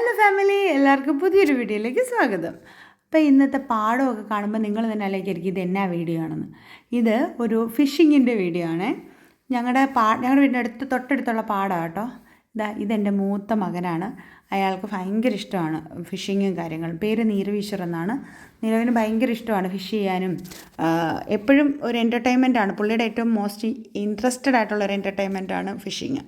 Hello family എല്ലാവർക്കും പുതിയൊരു വീഡിയോയിലേക്ക് സ്വാഗതം. അപ്പോൾ ഇന്നത്തെ പാടമൊക്കെ കാണുമ്പോൾ നിങ്ങൾ തന്നെ ആലോചിക്കായിരിക്കും ഇത് എന്നാ വീഡിയോ ആണെന്ന്. ഇത് ഒരു ഫിഷിങ്ങിന്റെ വീഡിയോ ആണ്. ഞങ്ങളുടെ പാ ഞങ്ങളുടെ വീടിന്റെ അടുത്ത് തൊട്ടടുത്തുള്ള പാടമാണ് കേട്ടോ. ഇതാ ഇതെന്റെ മൂത്ത മകനാണ്. അയാൾക്ക് ഭയങ്കര ഇഷ്ടമാണ് ഫിഷിങ്ങും കാര്യങ്ങളും. പേര് നീരവീശ്വർ എന്നാണ്. നീരവിന് ഭയങ്കര ഇഷ്ടമാണ് ഫിഷ് ചെയ്യാനും. എപ്പോഴും ഒരു എന്റർടൈൻമെന്റ് ആണ്. പുള്ളിയുടെ ഏറ്റവും മോസ്റ്റ് ഇൻട്രസ്റ്റഡ് ആയിട്ടുള്ള ഒരു എന്റർടൈൻമെന്റ് ആണ് ഫിഷിങ്.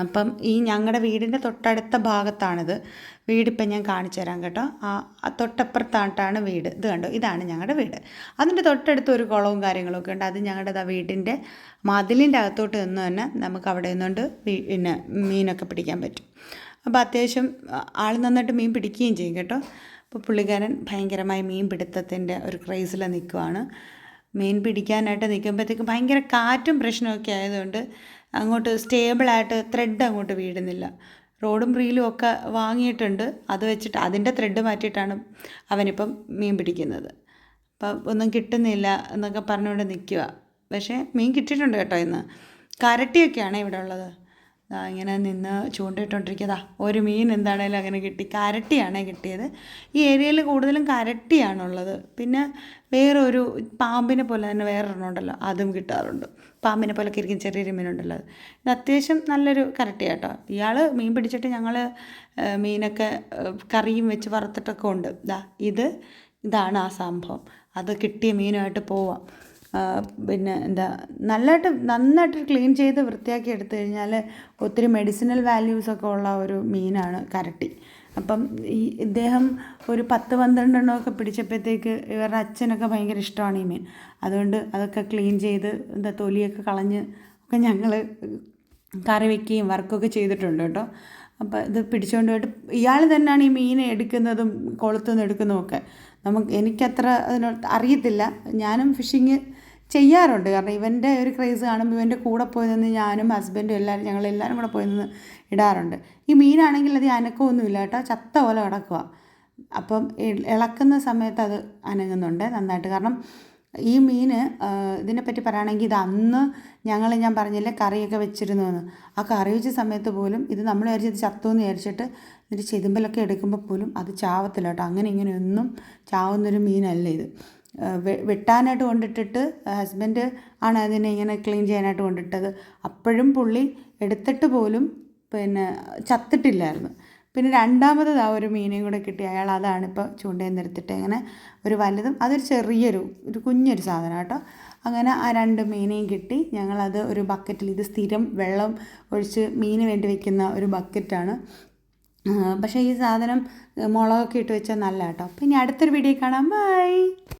അപ്പം ഈ ഞങ്ങളുടെ വീടിന്റെ തൊട്ടടുത്ത ഭാഗത്താണിത്. വീടിപ്പം ഞാൻ കാണിച്ചു തരാം കേട്ടോ. ആ തൊട്ടപ്പുറത്താട്ടാണ് വീട്. ഇത് കണ്ടോ? ഇതാണ് ഞങ്ങളുടെ വീട്. അതിന്റെ തൊട്ടടുത്ത് ഒരു കുളവും കാര്യങ്ങളൊക്കെ ഉണ്ട്. അത് ഞങ്ങളുടെ ആ വീടിന്റെ മതിലിന്റെ അകത്തോട്ട് നിന്ന് തന്നെ നമുക്ക് അവിടെ നിന്നുകൊണ്ട് പിന്നെ മീനൊക്കെ പിടിക്കാൻ പറ്റും. അപ്പോൾ അത്യാവശ്യം ആൾ നന്നായിട്ട് മീൻ പിടിക്കുകയും ചെയ്യും കേട്ടോ. അപ്പോൾ പുള്ളിക്കാരൻ ഭയങ്കരമായി മീൻ പിടുത്തത്തിന്റെ ഒരു ക്രൈസിൽ നിൽക്കുവാണ്. മീൻ പിടിക്കാനായിട്ട് നിൽക്കുമ്പോഴത്തേക്കും ഭയങ്കര കാറ്റും പ്രശ്നമൊക്കെ ആയതുകൊണ്ട് അങ്ങോട്ട് സ്റ്റേബിളായിട്ട് ത്രെഡ് അങ്ങോട്ട് വീഴുന്നില്ല റോഡും റീലും ഒക്കെ വാങ്ങിയിട്ടുണ്ട്. അത് വെച്ചിട്ട് അതിന്റെ ത്രെഡ് മാറ്റിയിട്ടാണ് അവനിപ്പം മീൻ പിടിക്കുന്നത്. അപ്പം ഒന്നും കിട്ടുന്നില്ല എന്നൊക്കെ പറഞ്ഞുകൊണ്ട് നിൽക്കുക പക്ഷേ മീൻ കിട്ടിയിട്ടുണ്ട് കേട്ടോ ഇന്ന്. കരട്ടിയൊക്കെയാണ് ഇവിടെ ഉള്ളത്? ഇങ്ങനെ നിന്ന് ചൂണ്ടിട്ടുകൊണ്ടിരിക്കുക ഒരു മീൻ എന്താണേലും അങ്ങനെ കിട്ടി. കരട്ടിയാണ് കിട്ടിയത്. ഈ ഏരിയയിൽ കൂടുതലും കരട്ടിയാണുള്ളത്. പിന്നെ വേറൊരു പാമ്പിനെ പോലെ തന്നെ വേറൊരെണ്ണം ഉണ്ടല്ലോ അതും കിട്ടാറുണ്ട്. പാമ്പിനെ പോലെ ഇരിക്കും ചെറിയൊരു മീനുണ്ടല്ലോ അത്. ഇത് അത്യാവശ്യം നല്ലൊരു കരട്ടിയാട്ടോ. ഇയാൾ മീൻ പിടിച്ചിട്ട് ഞങ്ങൾ മീനൊക്കെ കറിയും വെച്ച് വറുത്തിട്ടൊക്കെ ഉണ്ട്. ഇതാ ഇത് ഇതാണ് ആ സംഭവം. അത് കിട്ടിയ മീനുമായിട്ട് പോവാം. പിന്നെ എന്താ നല്ലതായിട്ട് നന്നായിട്ട് ക്ലീൻ ചെയ്ത് വൃത്തിയാക്കി എടുത്തു കഴിഞ്ഞാൽ ഒത്തിരി മെഡിസിനൽ വാല്യൂസൊക്കെ ഉള്ള ഒരു മീനാണ് കരട്ടി. അപ്പം ഈ ഇദ്ദേഹം ഒരു പത്ത് പന്ത്രണ്ടെണ്ണമൊക്കെ പിടിച്ചപ്പോഴത്തേക്ക് ഇവരുടെ അച്ഛനൊക്കെ ഭയങ്കര ഇഷ്ടമാണ് ഈ മീൻ. അതുകൊണ്ട് അതൊക്കെ ക്ലീൻ ചെയ്ത് എന്താ തൊലിയൊക്കെ കളഞ്ഞ് ഒക്കെ ഞങ്ങൾ കറി വയ്ക്കുകയും വർക്കൊക്കെ ചെയ്തിട്ടുണ്ട് കേട്ടോ. അപ്പോൾ ഇത് പിടിച്ചുകൊണ്ട് പോയിട്ട് ഇയാൾ തന്നെയാണ് ഈ മീൻ എടുക്കുന്നതും കൊളുത്തുനിന്ന് എടുക്കുന്നതും ഒക്കെ. നമുക്ക് എനിക്കത്ര അതിനോട് അറിയത്തില്ല. ഞാനും ഫിഷിങ് ചെയ്യാറുണ്ട്. കാരണം ഇവന്റെ ഒരു ക്രൈസ് കാണുമ്പോൾ ഇവന്റെ കൂടെ പോയി നിന്ന് ഞാനും ഹസ്ബൻഡും എല്ലാവരും ഞങ്ങൾ എല്ലാവരും കൂടെ പോയി നിന്ന് ഇടാറുണ്ട്. ഈ മീനാണെങ്കിൽ അത് അനക്കമൊന്നുമില്ല കേട്ടോ. ചത്ത പോലെ കിടക്കുക അപ്പം ഇളക്കുന്ന സമയത്ത് അത് അനങ്ങുന്നുണ്ട് നന്നായിട്ട്. കാരണം ഈ മീൻ ഇതിനെപ്പറ്റി പറയുകയാണെങ്കിൽ ഇത് അന്ന് ഞങ്ങൾ ഞാൻ പറഞ്ഞില്ലേ കറിയൊക്കെ വെച്ചിരുന്നു എന്ന് ആ കറി വെച്ച സമയത്ത് പോലും ഇത് നമ്മൾ വിചാരിച്ചത് ചത്തു എന്ന് വിചാരിച്ചിട്ട് ഇതിന്റെ ചെതുമ്പലൊക്കെ എടുക്കുമ്പോൾ പോലും അത് ചാവത്തില്ല കേട്ടോ. അങ്ങനെ ഇങ്ങനെയൊന്നും ചാവുന്നൊരു മീനല്ല ഇത്. വെട്ടാനായിട്ട് കൊണ്ടിട്ടിട്ട് ഹസ്ബൻഡ് ആണ് അതിനെ ഇങ്ങനെ ക്ലീൻ ചെയ്യാനായിട്ട് കൊണ്ടിട്ടത്. അപ്പോഴും പുള്ളി എടുത്തിട്ട് പോലും പിന്നെ ചത്തിട്ടില്ലായിരുന്നു. പിന്നെ രണ്ടാമത് ആ ഒരു മീനെയും കൂടെ കിട്ടി. അയാൾ അതാണ് ഇപ്പോൾ ചൂണ്ടയിൽ നിർത്തിട്ട് അങ്ങനെ ഒരു വലുതും അതൊരു ചെറിയൊരു ഒരു കുഞ്ഞൊരു സാധനം കേട്ടോ. അങ്ങനെ ആ രണ്ട് മീനെയും കിട്ടി. ഞങ്ങളത് ഒരു ബക്കറ്റിൽ ഇത് സ്ഥിരം വെള്ളം ഒഴിച്ച് മീന് വേണ്ടി വെക്കുന്ന ഒരു ബക്കറ്റാണ് പക്ഷേ ഈ സാധനം മുളകൊക്കെ ഇട്ട് വെച്ചാൽ നല്ല കേട്ടോ പിന്നെ അടുത്തൊരു വീഡിയോ കാണാം. ബൈ